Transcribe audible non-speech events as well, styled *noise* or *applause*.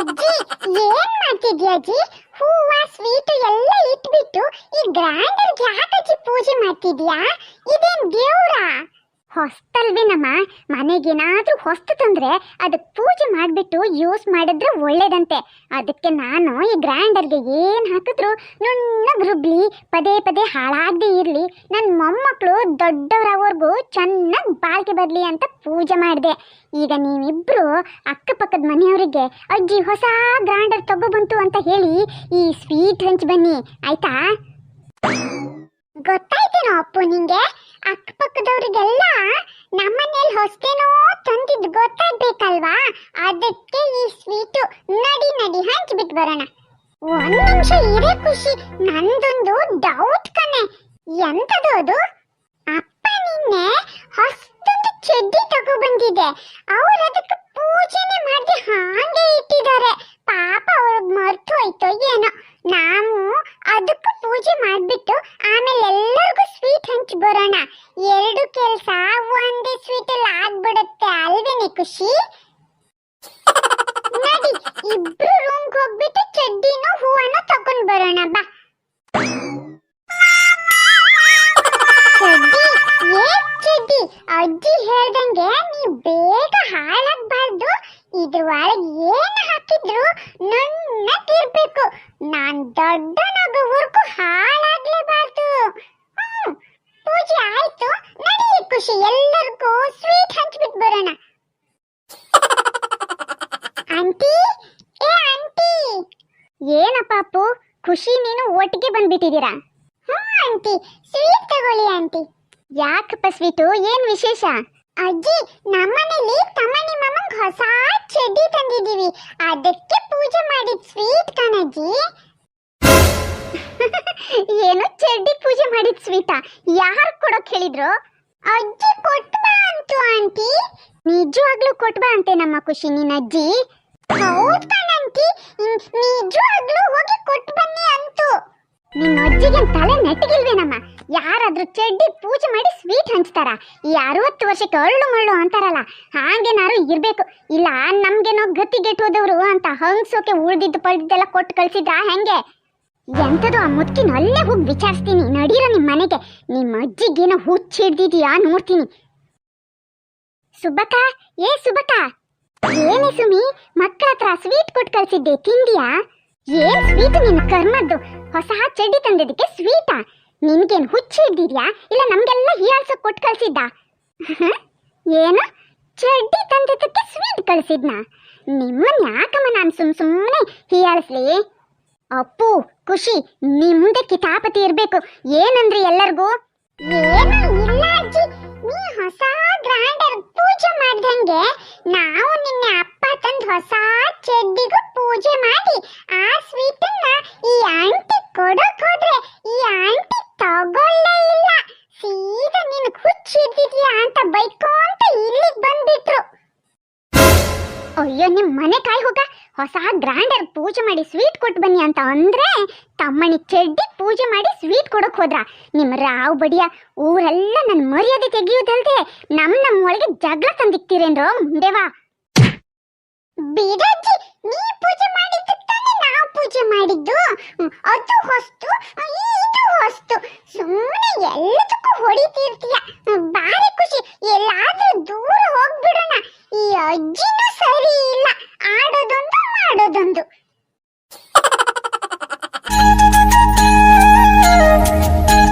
ಅಜ್ಜಿ, ಏನ್ ಮಾಡ್ತಿದ್ಯಾ ಅಜ್ಜಿ? ಹೂವ, ಸ್ವೀಟ್ ಎಲ್ಲ ಇಟ್ಬಿಟ್ಟು ಈ ಗ್ರ್ಯಾಂಡರ್ ಯಾಕಜ್ಜಿ ಪೂಜೆ ಮಾಡ್ತಿದ್ಯಾ? ಇದೇನ್ ದೇವ್ರಾ? ಹೊಸ್ತಲ್ವೇನಮ್ಮ ಮನೆಗೇನಾದ್ರೂ ಹೊಸ್ತು ತಂದ್ರೆ ಅದಕ್ಕೆ ಪೂಜೆ ಮಾಡಿಬಿಟ್ಟು ಯೂಸ್ ಮಾಡಿದ್ರೆ ಒಳ್ಳೇದಂತೆ. ಅದಕ್ಕೆ ನಾನು ಈ ಗ್ರ್ಯಾಂಡರ್ಗೆ ಏನು ಹಾಕಿದ್ರು ನುಣ್ಣಗೆ ರುಬ್ಲಿ, ಪದೇ ಪದೇ ಹಾಳಾಗದೆ ಇರಲಿ. ನನ್ನ ಮೊಮ್ಮಕ್ಕಳು ದೊಡ್ಡವರವರೆಗೂ ಚೆನ್ನಾಗಿ ಬಾಳ್ಕೆ ಬರಲಿ ಅಂತ ಪೂಜೆ ಮಾಡಿದೆ. ಈಗ ನೀವಿಬ್ಬರು ಅಕ್ಕಪಕ್ಕದ ಮನೆಯವರಿಗೆ, ಅಜ್ಜಿ ಹೊಸ ಗ್ರ್ಯಾಂಡರ್ ತಗೊಬಂತು ಅಂತ ಹೇಳಿ ಈ ಸ್ವೀಟ್ ಹಂಚ್ ಬನ್ನಿ. ಆಯ್ತಾ? ಗೊತ್ತಾಯ್ತೇನೋ ಅಪ್ಪು ನಿಂಗೆ? ಅಕ್ಕಪಕ್ಕದವ್ರಿಗೆಲ್ಲ ನಮ್ಮನೇಲಿ ಹೊಸ್ತೇನೋ ತಂದಿದ್ ಗೊತ್ತಾಗ್ಬೇಕಲ್ವಾ? ಅದಕ್ಕೆ ಈ ಸ್ವೀಟು ನಡಿ ನಡಿ ಹಂಚ್ಬಿಟ್ಟು ಬರೋಣ. ಒಂದ್ ನಿಮಿಷ ಇರೇ ಖುಷಿ. ನಂದೊಂದು ಡೌಟ್ ಕಣೆ. ಎಂತದು ಅದು? ಅಪ್ಪ ನಿನ್ನೆ ಹೊಸದೊಂದು ಚೆಡ್ಡಿ ತಗೋ ಬಂದಿದೆ ಅವ್ರು ಅದಕ್ಕೆ ಪೂಜೆನೆ ಮಾಡದೆ ಹಾಗೆ ಬರೋಣ. ಎರಡು ಕೆಲಸ ಒಂದೇ ಸ್ವೀಟ್ ಅಲ್ಲಿ ಆಗ್ಬಿಡುತ್ತೆ ಅಲ್ವೇನೆ ಖುಷಿ *laughs* ನಡಿ ಇಬ್ರು ರೂಮ್ ಹೋಗ್ಬಿಟ್ಟು ಚಡ್ಡಿನೂ ಹೂವನ್ನ ತಗೊಂಡ್ ಬರೋಣ ಬಾ. ಚಡ್ಡಿ ಏನ್ ಚಡ್ಡಿ? ಅಜ್ಜಿ ಹೇಳ್ದಂಗೆ ನೀ ಬೇಗ ಹಾಳಾಗ್ಬಾರ್ದು. ಇದ್ರ ಒಳಗೆ ಏನು ಹಾಕಿದ್ರು ನುಣ್ಣಗಿರ್ಬೇಕು ನಾನ್ ದೊಡ್ಡನಾಗೋವರೆಗೂ ಹಾಳಾಗ್ಲೇಬಾರ್ದು. ಪೂಜೆ ಆಯ್ತು ನಡಿ ಖುಷಿ, ಎಲ್ಲರಿಗೂ ಸ್ವೀಟ್ ಹಂಚ್ಬಿಟ್ಟು ಬರೋಣ. ಆಂಟಿ ಏ ಆಂಟಿ ಏನಪ್ಪ ಅಪ್ಪು ಖುಷಿ ನೀನು ಒಟ್ಟಿಗೆ ಬಂದ್ಬಿಟ್ಟಿದ್ದೀರಾ? ಹ್ಞೂ ಆಂಟಿ ಸ್ವೀಟ್ ತಗೊಳ್ಳಿ ಆಂಟಿ ಯಾಕಪ್ಪ ಸ್ವೀಟು, ಏನ್ ವಿಶೇಷ? ಅಜ್ಜಿ, ನಮ್ಮನೇಲಿ ತಮ್ಮನಿ ಮಾಮಂಗ್ ಹೊಸ ಚಡ್ಡಿ ತಂದಿದ್ದೀವಿ. ಅದಕ್ಕೆ ಪೂಜೆ ಮಾಡಿದ ಸ್ವೀಟ್ ಕಣಜ್ಜಿ. ಏನು ಚಡ್ಡಿ ಪೂಜೆ ಮಾಡಿದ್ ಸ್ವೀತಾ ಯಾರು ಕೊಡೋಕ್ ಹೇಳಿದ್ರು? ಅಜ್ಜಿ ಕೊಟ್ಬಾ ಅಂತು ಆಂಟಿ. ನಿಜವಾಗ್ಲೂ ಕೊಟ್ಬಾ ಅಂತೆ ನಮ್ಮ ಖುಷಿ, ನಿನ್ನ ಅಜ್ಜಿ. ಹೌದ್ ನಿಜವಾಗ್ಲೂ ಹೋಗಿ ಕೊಟ್ಟು ಬನ್ನಿ ಅಂತು. ನಿಮ್ಮ ಅಜ್ಜಿಗೆ ತಲೆ ನೆಟ್ಟಗಿಲ್ವೇನಮ್ಮ? ಯಾರಾದ್ರೂ ಚಡ್ಡಿ ಪೂಜೆ ಮಾಡಿ ಸ್ವೀಟ್ ಹಂಚ್ತಾರ? ಈ ಅರವತ್ತು ವರ್ಷಕ್ಕೆ ಅಳ್ಳು ಮಳ್ಳು ಅಂತಾರಲ್ಲ ಹಾಗೇನಾರು ಇರ್ಬೇಕು. ಇಲ್ಲ ನಮ್ಗೇನೋ ಗತಿಗೆಟ್ಟು ಹೋದವ್ರು ಅಂತ ಹಂಗ್ಸೋಕೆ ಉಳ್ದಿದ್ದು ಪಳ್ದಿದ್ದೆಲ್ಲ ಕೊಟ್ಟು ಕಳ್ಸಿದ್ರ ಹೆಂಗೆ? ಎಂತದು ಆ ಮುದುಕಿನ ಅಲ್ಲೇ ಹೋಗಿ ವಿಚಾರಿಸ್ತೀನಿ. ನಡೀರೋ ನಿಮ್ಮ ಮನೆಗೆ. ನಿಮ್ಮ ಅಜ್ಜಿಗೇನೋ ಹುಚ್ಚಿ ಹಿಡ್ದಿದ್ಯಾ ನೋಡ್ತೀನಿ. ಸುಬ್ಬಕ್ಕ, ಏ ಸುಬ್ಬಕ್ಕ. ಏನೇ ಸುಮಿ ಮಕ್ಕಳ ಹತ್ರ ಸ್ವೀಟ್ ಕೊಟ್ಟು ಕಳ್ಸಿದ್ದೆ, ತಿಂದಿಯಾ? ಏನ್ ಸ್ವೀಟ್ ನಿನ್ನ ಕರ್ಮದ್ದು? ಹೊಸ ಚಡ್ಡಿ ತಂದಿದ್ದಕ್ಕೆ ಸ್ವೀಟಾ? ನಿನ್ಗೇನ್ ಹುಚ್ಚಿ ಹಿಡ್ದಿದ್ಯಾ ಇಲ್ಲ ನಮ್ಗೆಲ್ಲ ಹೀಯಾಳ್ಸೋಕ್ ಕೊಟ್ಟು ಕಳ್ಸಿದ್ದ? ಏನು? ಚಡ್ಡಿ ತಂದಿದ್ದಕ್ಕೆ ಸ್ವೀಟ್ ಕಳ್ಸಿದ್ನಾ? ನಿಮ್ಮನ್ ಯಾಕಮ್ಮ ನಾನು ಸುಮ್ ಸುಮ್ಮನೆ ಹೀಯಾಳಿಸ್ಲಿ? ಅಪ್ಪು, ಖುಷಿ, ನಿಮ್ದೆ ಕಿತಾಪತಿ ಇರ್ಬೇಕು. ಏನಂದ್ರಿ ಎಲ್ಲರಿಗೂ? ಏನು ಇಲ್ಲ ಅಜ್ಜಿ. ನೀ ಹೊಸ ಗ್ರ್ಯಾಂಡರ್ ಪೂಜೆ ಮಾಡ್ದಂಗೆ ನಾವು ನಿನ್ನೆ ಅಪ್ಪ ತಂದ ಹೊಸ ಚೆಡ್ಡಿಗೂ ಪೂಜೆ ಮಾಡಿ ಆ ಸ್ವೀಟನ್ನ ಈ ಆಂಟಿ ಕೊಡಕ್ ಹೋದ್ರೆ ಅಯ್ಯೋ ನಿಮ್ಮ ಮನೆ ಕಾಯಿ ಹೋಗ? ಹೊಸ ಗ್ರ್ಯಾಂಡರ್ ಪೂಜೆ ಮಾಡಿ ಸ್ವೀಟ್ ಕೊಟ್ಟು ಬನ್ನಿ ಅಂತ ಅಂದ್ರೆ ತಮ್ಮಣಿ ಚೆಡ್ಡಿ ಪೂಜೆ ಮಾಡಿ ಸ್ವೀಟ್ ಕೊಡಕ್ ಹೋದ್ರ? ನಿಮ್ ರಾವ್ ಬಡಿಯ ಊರೆಲ್ಲ ನನ್ ಮರ್ಯಾದೆ ತೆಗಿಯೋದಲ್ದೆ ನಮ್ ನಮ್ಮ ಒಳಗೆ ಜಗಳ ತಂದಿಕ್ತೀರೇನ್ರೋ ಮುಂದೆವಾ ಬಿಡಜ್ಜಿ ನೀ ಪೂಜೆ ಮಾಡಿದ್ದಕ್ಕೆ ತಾನೇ ನಾವು ಪೂಜೆ ಮಾಡಿದ್ದು. ಅದು ಹೊಸ್ತು ಇದು ಹೊಸ್ತು. ಸುಮ್ಮನೆ ಎಲ್ಲದಕ್ಕೂ ಹೊಡಿತಿರ್ತೀಯ